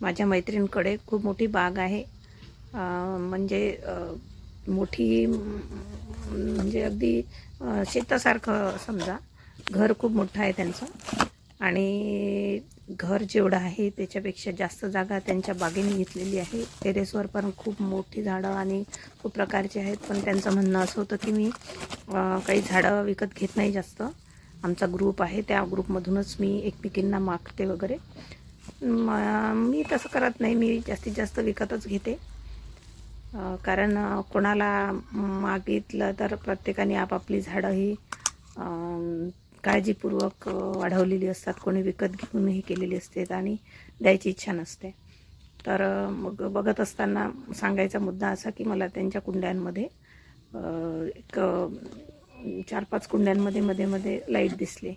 माझ्या मैत्रिणीकडे खूप मोठी बाग आहे. म्हणजे मोठी म्हणजे अगदी शेतासारखं समजा. घर खूप मोठं आहे त्यांचं. आणि घर जेवढं आहे त्याच्यापेक्षा जास्त जागा त्यांच्या बागेने घेतलेली आहे. टेरेसवर पण खूप मोठी झाडं आणि खूप प्रकारची आहेत. पण त्यांचं म्हणणं असं होतं की मी काही झाडं विकत घेत नाही जास्त. आमचा ग्रुप आहे. त्या ग्रुपमधूनच मी एकमेकींना मागते वगैरे. म- मी तसं करत नाही. मी जास्तीत जास्त विकतच घेते. कारण कोणाला मागितलं तर प्रत्येकाने आपापली झाडं ही काळजीपूर्वक वाढवलेली असतात. कोणी विकत घेऊनही केलेली असते आणि द्यायची इच्छा नसते. तर मग बघत असताना सांगायचा मुद्दा असा की मला त्यांच्या कुंड्यांमध्ये एक चार पाच कुंड्यांमध्ये मध्ये मध्ये लाइट दिसली.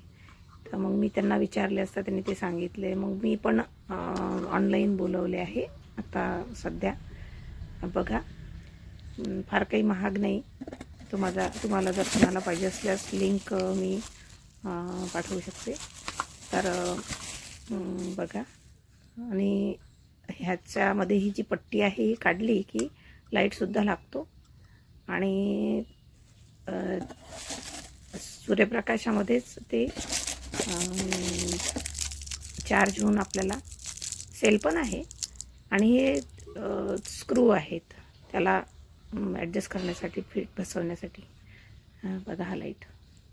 तर मग मी त्यांना विचारले असता त्यांनी ते सांगितले. मग मी पण ऑनलाईन बोलवले आहे. आता सध्या बघा. फार काही महाग नाही. तुम्हाला तुम्हाला जर तुम्हाला पाहिजे असल्यास लिंक मी पाठवू शकते. तर बघा. आणि ह्याच्यामध्ये ही जी पट्टी आहे ही काढली की लाईटसुद्धा लागतो. आणि सूर्यप्रकाशामध्येच ते चार्ज होऊन आपल्याला सेल पण आहे. आणि हे स्क्रू आहेत. त्याला ॲडजस्ट करण्यासाठी फिट बसवण्यासाठी. बघा हा लाइट